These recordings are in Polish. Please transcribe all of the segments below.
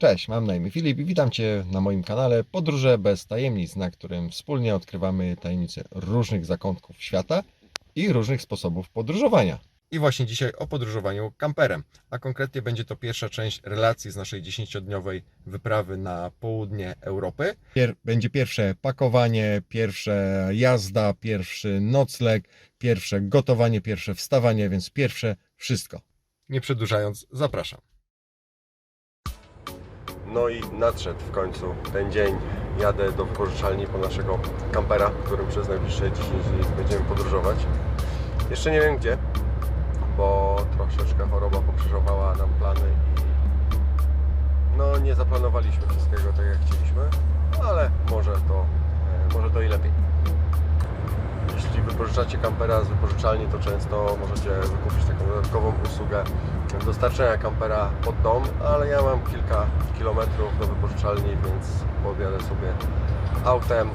Cześć, mam na imię Filip i witam Cię na moim kanale Podróże bez tajemnic, na którym wspólnie odkrywamy tajemnice różnych zakątków świata i różnych sposobów podróżowania. I właśnie dzisiaj o podróżowaniu kamperem, a konkretnie będzie to pierwsza część relacji z naszej 10-dniowej wyprawy na południe Europy. Pier- będzie pierwsze pakowanie, pierwsza jazda, pierwszy nocleg, pierwsze gotowanie, pierwsze wstawanie, więc pierwsze wszystko. Nie przedłużając, zapraszam. No i nadszedł w końcu ten dzień. Jadę do wypożyczalni po naszego kampera, którym przez najbliższe 10 dni będziemy podróżować. Jeszcze nie wiem gdzie, bo troszeczkę choroba pokrzyżowała nam plany i no nie zaplanowaliśmy wszystkiego tak jak chcieliśmy, ale może to, e, może to i lepiej. Jeśli wypożyczacie kampera z wypożyczalni, to często możecie wykupić taką dodatkową usługę dostarczenia kampera pod dom, ale ja mam kilka kilometrów do wypożyczalni, więc podjadę sobie autem,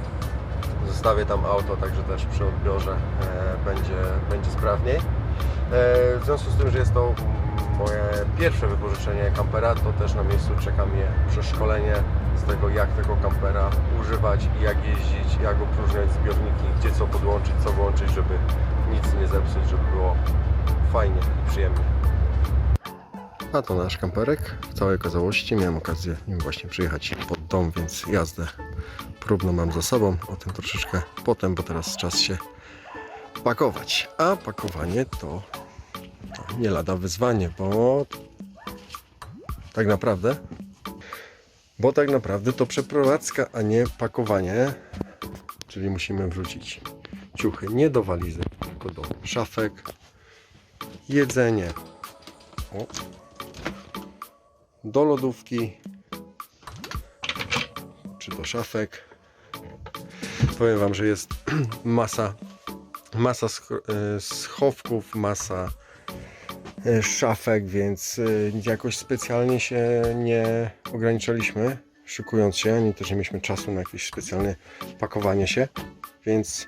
zostawię tam auto, także też przy odbiorze e, będzie, będzie sprawniej. E, w związku z tym, że jest to moje pierwsze wypożyczenie kampera, to też na miejscu czeka mnie przeszkolenie z tego, jak tego kampera używać i jak jeździć, jak opróżniać zbiorniki, gdzie co podłączyć, co włączyć, żeby nic nie zepsuć, żeby było fajnie i przyjemnie. A to nasz kamperek w całej okazałości. Miałem okazję nim właśnie przyjechać pod dom, więc jazdę próbną mam za sobą. O tym troszeczkę potem, bo teraz czas się pakować. A pakowanie to, nie lada wyzwanie, bo tak naprawdę bo tak naprawdę to przeprowadzka, a nie pakowanie. Czyli musimy wrzucić ciuchy nie do walizy, tylko do szafek. Jedzenie. Do lodówki czy do szafek. Powiem Wam, że jest masa, masa e, schowków, masa e, szafek, więc e, jakoś specjalnie się nie ograniczaliśmy, szykując się, ani też nie mieliśmy czasu na jakieś specjalne pakowanie się, więc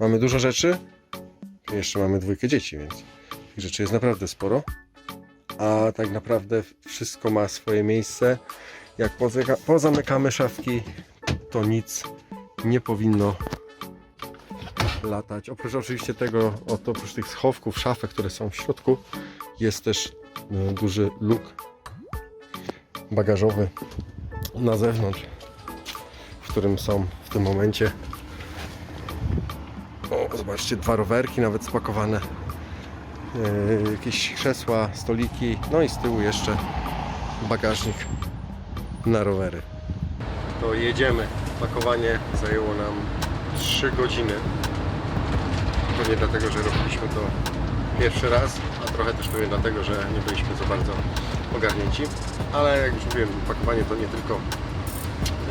mamy dużo rzeczy. Jeszcze mamy dwójkę dzieci, więc tych rzeczy jest naprawdę sporo a tak naprawdę wszystko ma swoje miejsce. Jak pozamykamy szafki, to nic nie powinno latać. Oprócz oczywiście tego, oprócz tych schowków, szafek, które są w środku, jest też e, duży luk bagażowy na zewnątrz, w którym są w tym momencie o, zobaczcie, dwa rowerki nawet spakowane jakieś krzesła, stoliki, no i z tyłu jeszcze bagażnik na rowery. To jedziemy. Pakowanie zajęło nam 3 godziny. Pewnie dlatego, że robiliśmy to pierwszy raz, a trochę też pewnie dlatego, że nie byliśmy za bardzo ogarnięci. Ale jak już mówiłem, pakowanie to nie tylko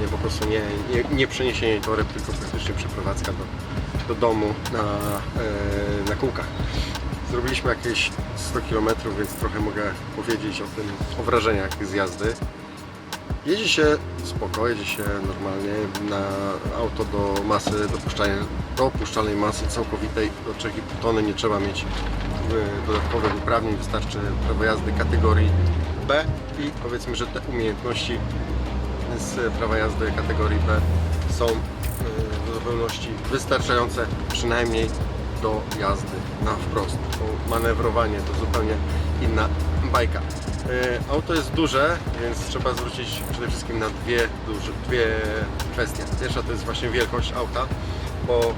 nie, po prostu nie, nie, nie przeniesienie toreb, tylko praktycznie przeprowadzka do, do domu na, e, na kółkach. Zrobiliśmy jakieś 100 km, więc trochę mogę powiedzieć o tym, o wrażeniach z jazdy. Jeździ się spoko, jeździ się normalnie na auto do masy dopuszczalnej, dopuszczalnej masy całkowitej do 3,5 tony nie trzeba mieć y, dodatkowych uprawnień, wystarczy prawo jazdy kategorii B i powiedzmy, że te umiejętności z prawa jazdy kategorii B są y, w zupełności wystarczające przynajmniej do jazdy na wprost. Bo manewrowanie to zupełnie inna bajka. Y, Auto jest duże, więc trzeba zwrócić przede wszystkim na dwie, duże, dwie kwestie. Pierwsza to jest właśnie wielkość auta, bo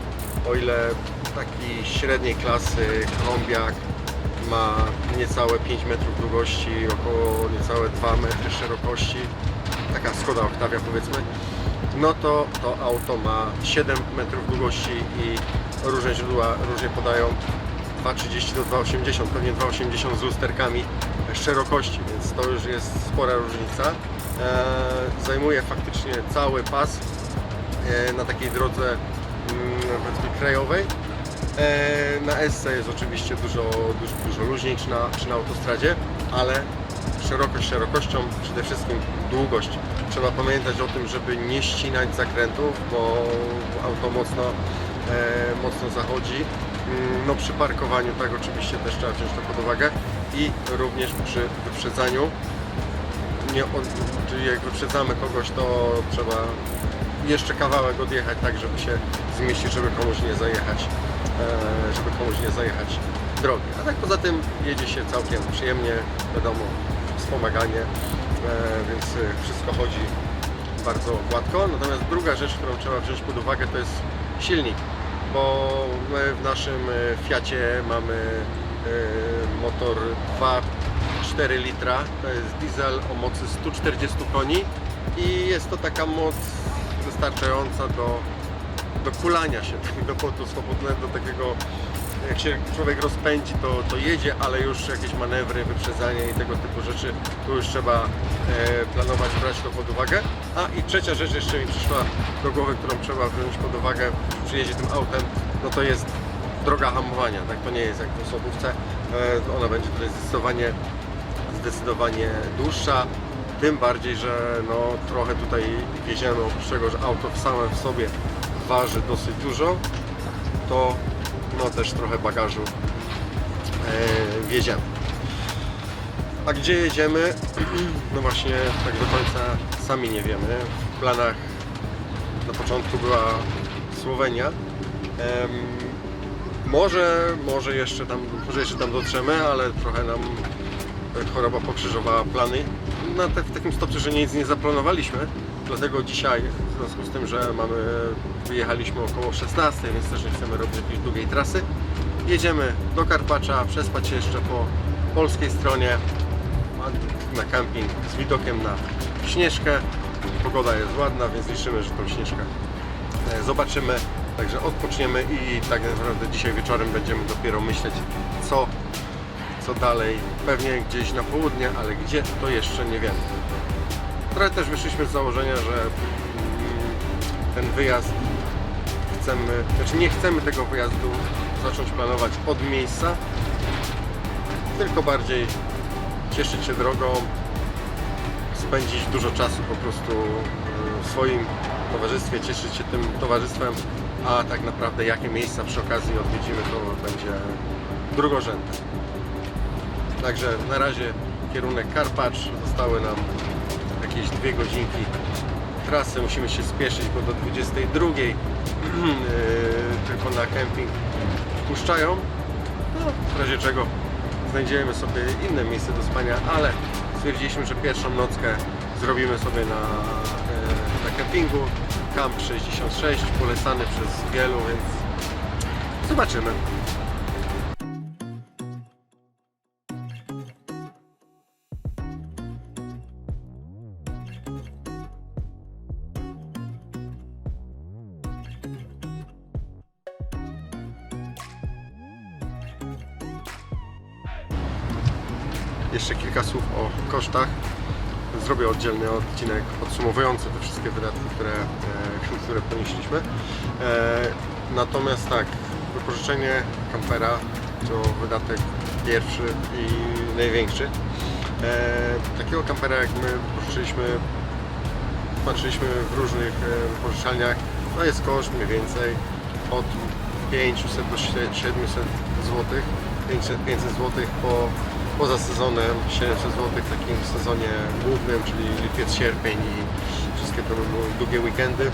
o ile taki średniej klasy kombiak ma niecałe 5 metrów długości, około niecałe 2 metry szerokości, taka Skoda Octavia powiedzmy, no to to auto ma 7 metrów długości i różne źródła różnie podają 2,30 do 2,80, pewnie 2,80 z lusterkami szerokości, więc to już jest spora różnica. Eee, zajmuje faktycznie cały pas e, na takiej drodze mm, krajowej. E, Na SC jest oczywiście dużo, dużo, dużo luźniej czy na, czy na autostradzie, ale szerokość szerokością, przede wszystkim długość. Trzeba pamiętać o tym, żeby nie ścinać zakrętów, bo auto mocno, e, mocno zachodzi. Mm, No przy parkowaniu tak oczywiście też trzeba wziąć to pod uwagę i również przy wyprzedzaniu nie, czyli jak wyprzedzamy kogoś, to trzeba jeszcze kawałek odjechać tak, żeby się zmieścić, żeby komuś nie zajechać, e, żeby komuś nie zajechać drogi. A tak poza tym jedzie się całkiem przyjemnie, wiadomo, wspomaganie, e, więc e, wszystko chodzi bardzo gładko. Natomiast druga rzecz, którą trzeba wziąć pod uwagę, to jest silnik, bo my w naszym e, Fiacie mamy e, motor 2,4 litra, to jest diesel o mocy 140 koni i jest to taka moc wystarczająca do, do kulania się, do potu swobodnego, do takiego jak się człowiek rozpędzi, to, to jedzie, ale już jakieś manewry, wyprzedzanie i tego typu rzeczy, tu już trzeba e, planować, brać to pod uwagę. A i trzecia rzecz jeszcze mi przyszła do głowy, którą trzeba wziąć pod uwagę przy jeździe tym autem, no to jest droga hamowania, tak? To nie jest jak w osobówce, e, ona będzie tutaj zdecydowanie, zdecydowanie dłuższa. Tym bardziej, że no, trochę tutaj wieziemy, oprócz tego, że auto same w sobie waży dosyć dużo, to no też trochę bagażu e, wieziemy. A gdzie jedziemy? No właśnie tak do końca sami nie wiemy. W planach na początku była Słowenia. Może, może jeszcze tam, może jeszcze tam dotrzemy, ale trochę nam choroba pokrzyżowała plany. Na te, w takim stopniu, że nic nie zaplanowaliśmy. Dlatego dzisiaj, w związku z tym, że mamy, wyjechaliśmy około 16, więc też nie chcemy robić jakiejś długiej trasy. Jedziemy do Karpacza, przespać się jeszcze po polskiej stronie na camping z widokiem na Śnieżkę. Pogoda jest ładna, więc liczymy, że tą Śnieżkę e, zobaczymy. Także odpoczniemy i tak naprawdę dzisiaj wieczorem będziemy dopiero myśleć, co, co dalej. Pewnie gdzieś na południe, ale gdzie to jeszcze nie wiemy. Trochę też wyszliśmy z założenia, że mm, ten wyjazd chcemy, znaczy nie chcemy tego wyjazdu zacząć planować od miejsca, tylko bardziej cieszyć się drogą, spędzić dużo czasu po prostu y, w swoim towarzystwie, cieszyć się tym towarzystwem, a tak naprawdę jakie miejsca przy okazji odwiedzimy, to będzie drugorzędne. Także na razie kierunek Karpacz, zostały nam jakieś dwie godzinki trasy, musimy się spieszyć, bo do 22 yy, tylko na kemping wpuszczają. No, w razie czego znajdziemy sobie inne miejsce do spania, ale stwierdziliśmy, że pierwszą nockę zrobimy sobie na, e, na kempingu. Camp 66, polecany przez wielu, więc zobaczymy. Jeszcze kilka słów o kosztach. Zrobię oddzielny odcinek podsumowujący te wszystkie wydatki, które, e, które ponieśliśmy. E, Natomiast tak, wypożyczenie kampera to wydatek pierwszy i największy. E, Takiego kampera jak my wypożyczyliśmy, patrzyliśmy w różnych wypożyczalniach, no jest koszt mniej więcej od 500 do 700 zł, 500, 500 zł po, poza sezonem, 700 zł w takim sezonie głównym, czyli lipiec, sierpień i wszystkie te długie weekendy,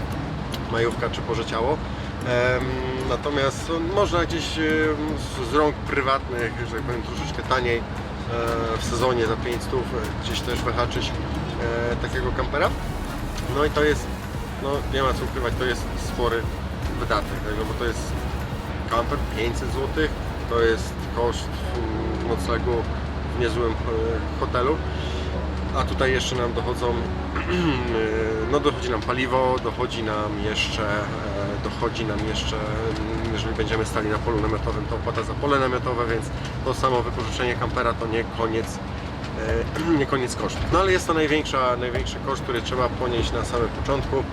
majówka czy pożeciało. Natomiast no, można gdzieś z, rąk prywatnych, że tak powiem troszeczkę taniej e, w sezonie za 500 e, gdzieś też wyhaczyć e, takiego kampera. No i to jest, no nie ma co ukrywać, to jest spory wydatek, bo to jest kamper 500 zł, to jest koszt mm, noclegu niezłym e, hotelu. A tutaj jeszcze nam dochodzą, no dochodzi nam paliwo, dochodzi nam jeszcze, e, dochodzi nam jeszcze, mm, jeżeli będziemy stali na polu namiotowym, to opłata za pole namiotowe, więc to samo wypożyczenie kampera to nie koniec, e, nie koniec kosztów. No ale jest to największa, największy koszt, który trzeba ponieść na samym początku,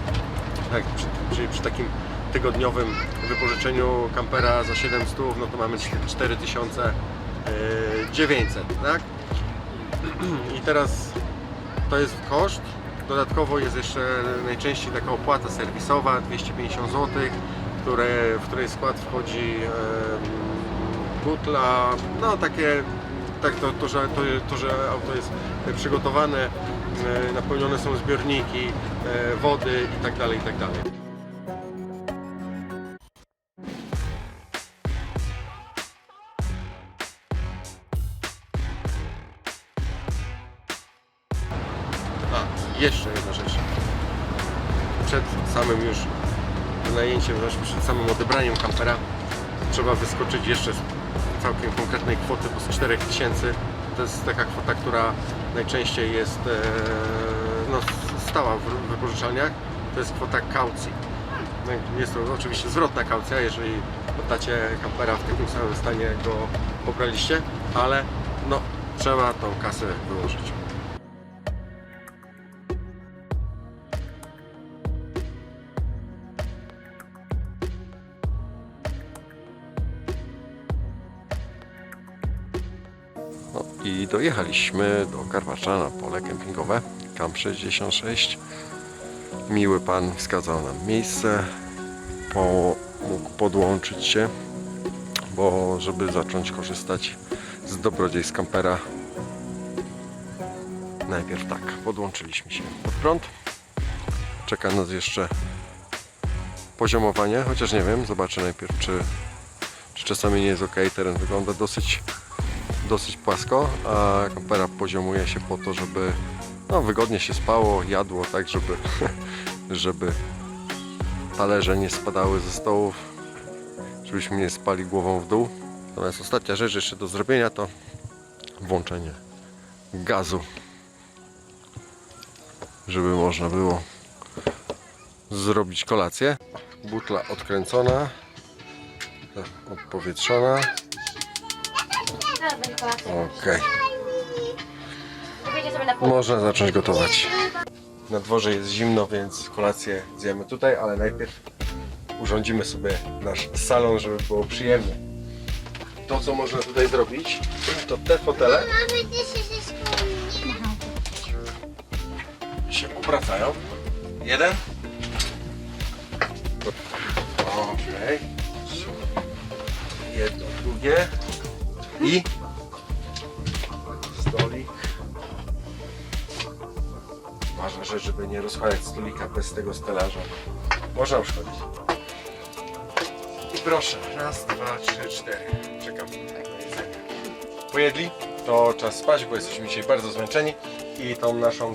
tak, przy, czyli przy takim tygodniowym wypożyczeniu kampera za 700, no to mamy 4900, tak? I teraz to jest koszt. Dodatkowo jest jeszcze najczęściej taka opłata serwisowa 250 zł, które, w której skład wchodzi butla, no takie tak to, to, że, to, to, że auto jest przygotowane, napełnione są zbiorniki e, wody i tak samym odebraniem kampera trzeba wyskoczyć jeszcze z całkiem konkretnej kwoty, bo z 4000 to jest taka kwota, która najczęściej jest e, no, stała w wypożyczalniach. To jest kwota kaucji. No, Jest to oczywiście zwrotna kaucja, jeżeli oddacie kampera w takim samym stanie, go pobraliście, ale no, trzeba tą kasę wyłożyć. Dojechaliśmy do Karwacza na pole kempingowe Camp 66. Miły pan wskazał nam miejsce, po, mógł podłączyć się, bo żeby zacząć korzystać z dobrodziejstw kampera najpierw tak, podłączyliśmy się pod prąd. Czeka nas jeszcze poziomowanie, chociaż nie wiem, zobaczę najpierw czy, czy czasami nie jest ok. Teren wygląda dosyć dosyć płasko, a kampera poziomuje się po to, żeby no, wygodnie się spało, jadło, tak żeby, żeby talerze nie spadały ze stołów, żebyśmy nie spali głową w dół. Natomiast ostatnia rzecz jeszcze do zrobienia to włączenie gazu, żeby można było zrobić kolację. Butla odkręcona, odpowietrzona. Zaraz będzie kolacja. Okej. Powiecie sobie na pół. Można zacząć gotować. Na dworze jest zimno, więc kolację zjemy tutaj, ale najpierw urządzimy sobie nasz salon, żeby było przyjemnie. To, co można tutaj zrobić, to te fotele się obracają. Jeden. Okej. Jedno, drugie. I Ważna rzecz, żeby nie rozchwalać stolika bez tego stelaża. Można uszkodzić. I proszę, raz, dwa, trzy, cztery. Czekam na jedzenie. Pojedli? To czas spać, bo jesteśmy dzisiaj bardzo zmęczeni i tą naszą,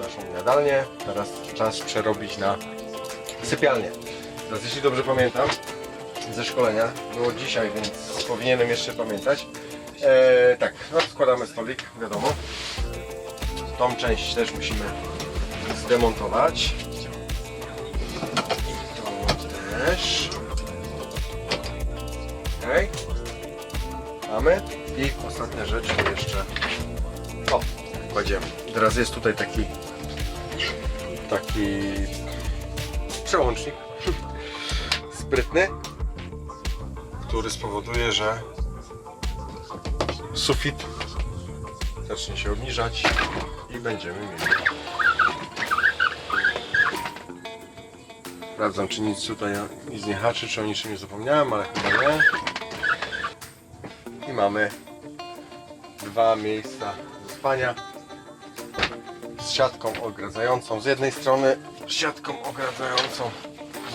naszą jadalnię teraz czas przerobić na sypialnię. Teraz jeśli dobrze pamiętam ze szkolenia, było dzisiaj, więc powinienem jeszcze pamiętać. E, tak, no składamy stolik, wiadomo. Tą część też musimy zdemontować. To też. Ok. Mamy. I ostatnia rzecz to jeszcze. O, kładziemy. Teraz jest tutaj taki taki przełącznik sprytny, który spowoduje, że sufit zacznie się obniżać i będziemy mieli. Sprawdzam, czy nic tutaj nic nie haczy, czy o niczym nie zapomniałem, ale chyba nie. I mamy dwa miejsca do spania z siatką ogradzającą z jednej strony, siatką ogradzającą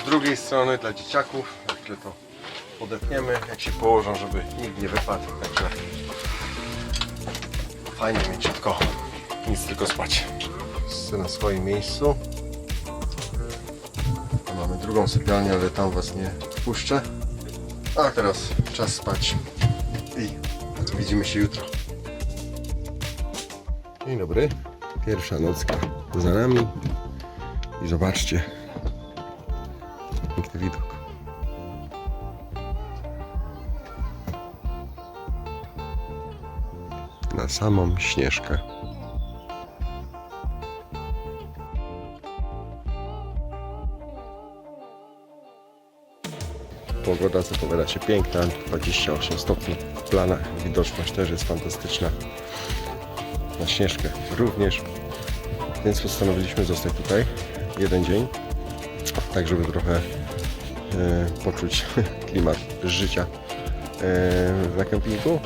z drugiej strony dla dzieciaków. Chwilę to podepniemy, jak się położą, żeby nikt nie wypadł. Także fajnie mięciutko, nic tylko spać. Wszyscy na swoim miejscu. Drugą sypialnię, ale tam was nie wpuszczę. A teraz czas spać i widzimy się jutro. Dzień dobry. Pierwsza nocka za nami. I zobaczcie. Piękny widok. Na samą śnieżkę. Pogoda zapowiada się piękna, 28 stopni w planach. Widoczność też jest fantastyczna. Na śnieżkę również. Więc postanowiliśmy zostać tutaj jeden dzień, tak żeby trochę e, poczuć klimat życia e, na kempingu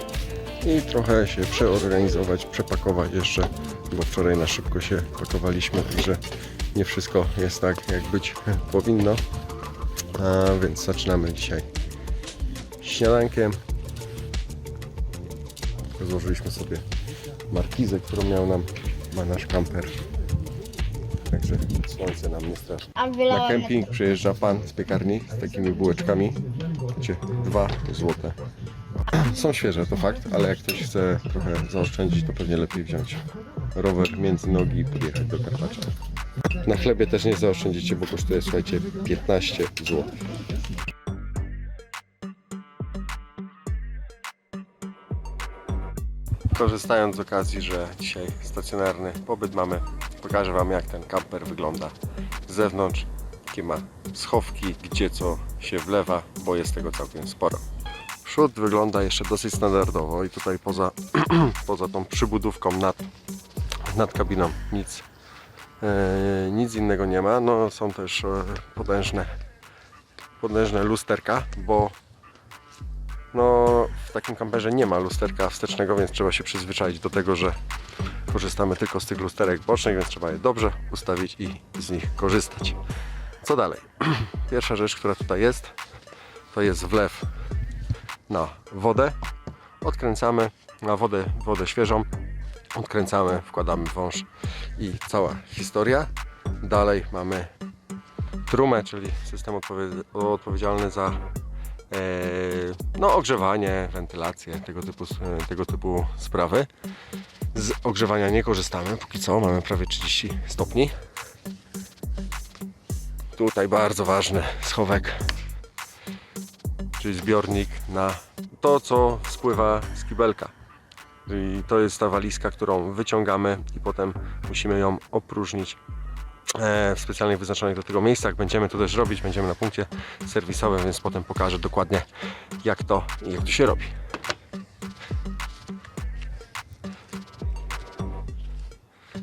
i trochę się przeorganizować, przepakować jeszcze Bo wczoraj na szybko się pakowaliśmy, także nie wszystko jest tak, jak być powinno. A więc zaczynamy dzisiaj śniadankiem. Złożyliśmy sobie markizę, którą miał nam ma nasz kamper. Także słońce nam nie straszy. Na kemping przyjeżdża pan z piekarni z takimi bułeczkami. Wiecie, dwa złote. Są świeże, to fakt, ale jak ktoś chce trochę zaoszczędzić, to pewnie lepiej wziąć rower między nogi i podjechać do Karpacza. Na chlebie też nie zaoszczędzicie, bo kosztuje, słuchajcie, 15 zł. Korzystając z okazji, że dzisiaj stacjonarny pobyt mamy, pokażę Wam jak ten kamper wygląda z zewnątrz, jakie ma schowki, gdzie co się wlewa, bo jest tego całkiem sporo. Przód wygląda jeszcze dosyć standardowo i tutaj poza, poza tą przybudówką nad, nad kabiną nic, nic innego nie ma. No, są też e, potężne, potężne lusterka, bo no, w takim kamperze nie ma lusterka wstecznego, więc trzeba się przyzwyczaić do tego, że korzystamy tylko z tych lusterek bocznych, więc trzeba je dobrze ustawić i z nich korzystać. Co dalej? Pierwsza rzecz, która tutaj jest, to jest wlew na wodę. Odkręcamy na wodę, wodę świeżą. Odkręcamy, wkładamy wąż i cała historia. Dalej mamy trumę, czyli system odpowie- odpowiedzialny za e, no, ogrzewanie, wentylację, tego typu, e, tego typu sprawy. Z ogrzewania nie korzystamy, póki co mamy prawie 30 stopni. Tutaj bardzo ważny schowek, czyli zbiornik na to, co spływa z kibelka. I to jest ta walizka, którą wyciągamy i potem musimy ją opróżnić e, w specjalnie wyznaczonych do tego miejscach. Będziemy to też robić, będziemy na punkcie serwisowym, więc potem pokażę dokładnie jak to jak to się robi.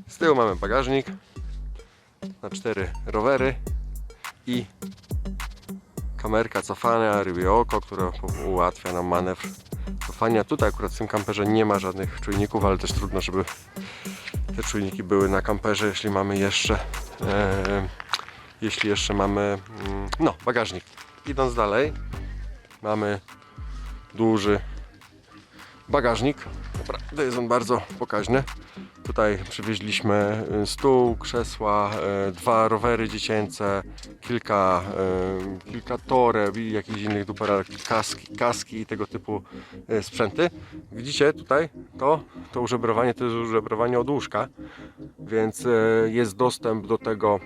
Z tyłu mamy bagażnik na cztery rowery i kamerka cofania, rybie oko, które ułatwia nam manewr cofania. Tutaj akurat w tym kamperze nie ma żadnych czujników, ale też trudno, żeby te czujniki były na kamperze, jeśli mamy jeszcze e, jeśli jeszcze mamy mm, no, bagażnik. Idąc dalej, mamy duży bagażnik. Naprawdę jest on bardzo pokaźny. Tutaj przywieźliśmy y, stół, krzesła, y, dwa rowery dziecięce, kilka, y, kilka toreb i jakichś innych duperelek, kaski, kaski i tego typu sprzęty. Widzicie tutaj to, to użebrowanie to jest użebrowanie od łóżka, więc jest dostęp do tego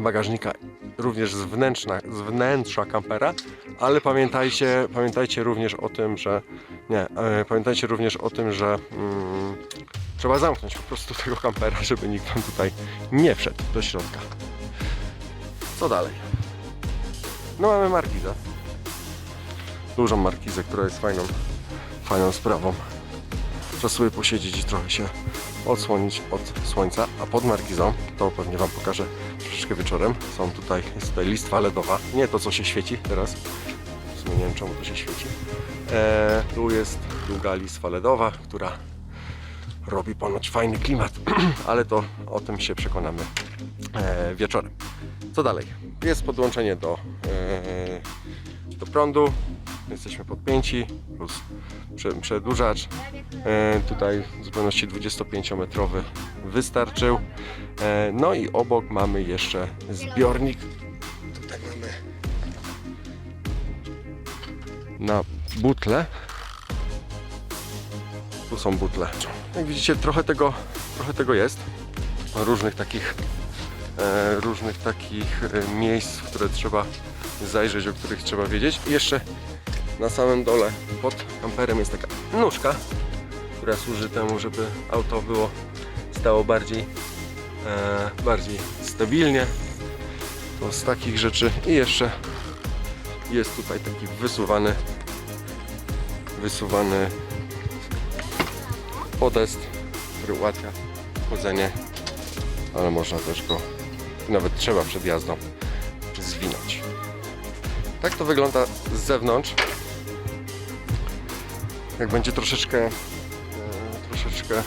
bagażnika również z wnętrza, z wnętrza kampera, ale pamiętajcie, pamiętajcie również o tym, że nie, pamiętajcie również o tym, że mm, trzeba zamknąć po prostu tego kampera, żeby nikt wam tutaj nie wszedł do środka. Co dalej? No mamy markizę. Dużą markizę, która jest fajną, fajną sprawą. Trzeba sobie posiedzieć i trochę się odsłonić od słońca, a pod markizą, to pewnie Wam pokażę troszeczkę wieczorem, są tutaj, jest tutaj listwa LEDowa, nie to co się świeci teraz, w sumie nie wiem czemu to się świeci. E, tu jest długa listwa LEDowa, która robi ponoć fajny klimat, ale to o tym się przekonamy e, wieczorem. Co dalej? Jest podłączenie do, e, do prądu, jesteśmy podpięci, plus prze- przedłużacz. E, tutaj zupełności 25-metrowy wystarczył. E, no i obok mamy jeszcze zbiornik. Tutaj mamy na butle. Są butle. Jak widzicie, trochę tego, trochę tego jest. Różnych takich, e, różnych takich e, miejsc, w które trzeba zajrzeć, o których trzeba wiedzieć. I jeszcze na samym dole pod kamperem jest taka nóżka, która służy temu, żeby auto było stało bardziej, e, bardziej stabilnie. To z takich rzeczy i jeszcze jest tutaj taki wysuwany wysuwany podest, który ułatwia chodzenie, ale można też go nawet trzeba przed jazdą zwinąć. Tak to wygląda z zewnątrz. Jak będzie troszeczkę, e, troszeczkę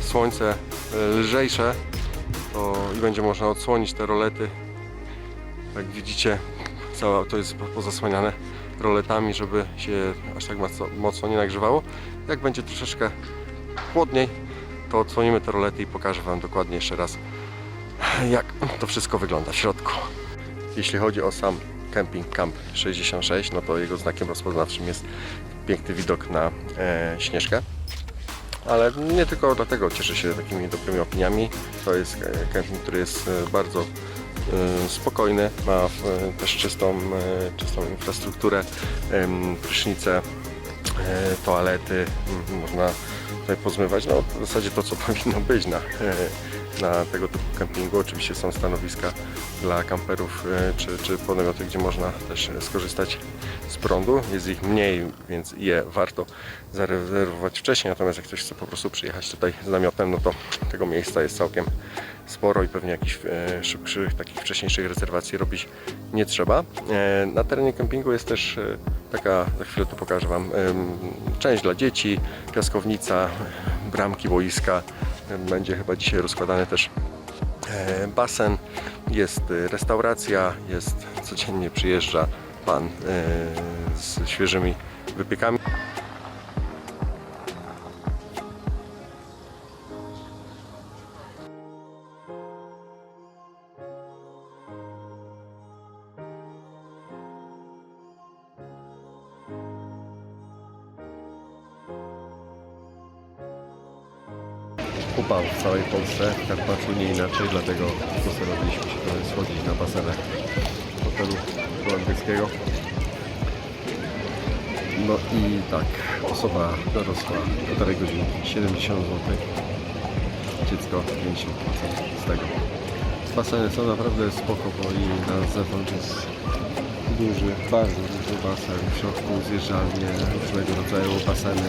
słońce e, lżejsze to i będzie można odsłonić te rolety. Jak widzicie, całe auto jest pozasłaniane roletami, żeby się aż tak mocno, mocno nie nagrzewało. Jak będzie troszeczkę chłodniej, to odsłonimy te rolety i pokażę Wam dokładnie jeszcze raz, jak to wszystko wygląda w środku. Jeśli chodzi o sam camping Camp 66, no to jego znakiem rozpoznawczym jest piękny widok na e, Śnieżkę. Ale nie tylko dlatego cieszę się takimi dobrymi opiniami. To jest e, camping, który jest e, bardzo e, spokojny, ma też czystą, czystą infrastrukturę, prysznice, toalety, można tutaj pozmywać, no w zasadzie to co powinno być na, e, na tego typu kempingu. Oczywiście są stanowiska dla kamperów e, czy, czy podmioty, gdzie można też skorzystać z prądu. Jest ich mniej, więc je warto zarezerwować wcześniej, natomiast jak ktoś chce po prostu przyjechać tutaj z namiotem, no to tego miejsca jest całkiem sporo i pewnie jakichś e, szybszych, takich wcześniejszych rezerwacji robić nie trzeba. E, na terenie kempingu jest też taka, za chwilę to pokażę Wam, część dla dzieci, piaskownica, bramki, boiska. Będzie chyba dzisiaj rozkładany też e, basen, jest e, restauracja, jest codziennie przyjeżdża pan e, z świeżymi wypiekami. Upał w całej Polsce, w Karpaczu nie inaczej, dlatego postanowiliśmy się trochę schodzić na basenach hotelu holenderskiego. No i tak, osoba dorosła półtorej godziny, 70 zł, dziecko 50% z tego. Baseny są naprawdę spoko, bo i na zewnątrz jest duży, bardzo duży basen, w środku zjeżdżalnie, różnego rodzaju baseny,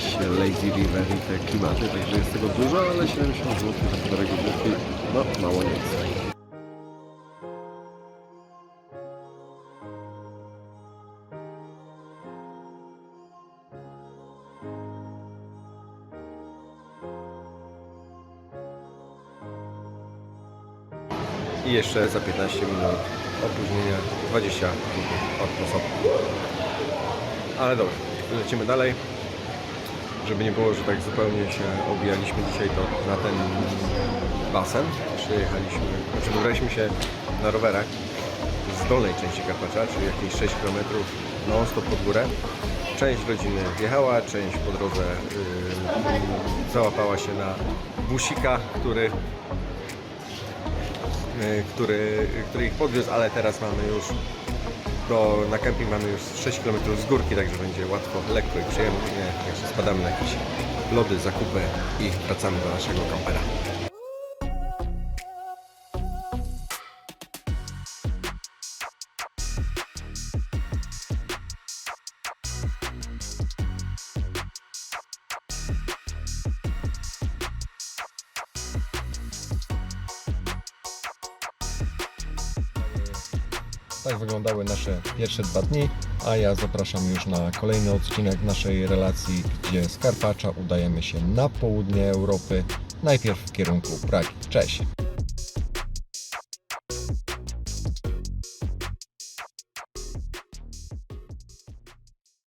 jakieś lazy river i te klimaty, także jest tego dużo, ale 70 zł za półtorej godzinki, no mało nie jest. I jeszcze za 15 minut opóźnienia 20 minut od osoby. Ale dobrze, lecimy dalej. Żeby nie było, że tak zupełnie się obijaliśmy dzisiaj, to na ten basen przyjechaliśmy, znaczy wybraliśmy się na rowerach z dolnej części Karpacza, czyli jakieś 6 km non stop pod górę. Część rodziny wjechała, część po drodze yy, załapała się na busika, który y, który, który ich podwiózł, ale teraz mamy już do, na kemping mamy już 6 km z górki, także będzie łatwo, lekko i przyjemnie. Także spadamy na jakieś lody, zakupy i wracamy do naszego kampera. Nasze pierwsze dwa dni, a ja zapraszam już na kolejny odcinek naszej relacji, gdzie z Karpacza udajemy się na południe Europy, najpierw w kierunku Pragi. Cześć!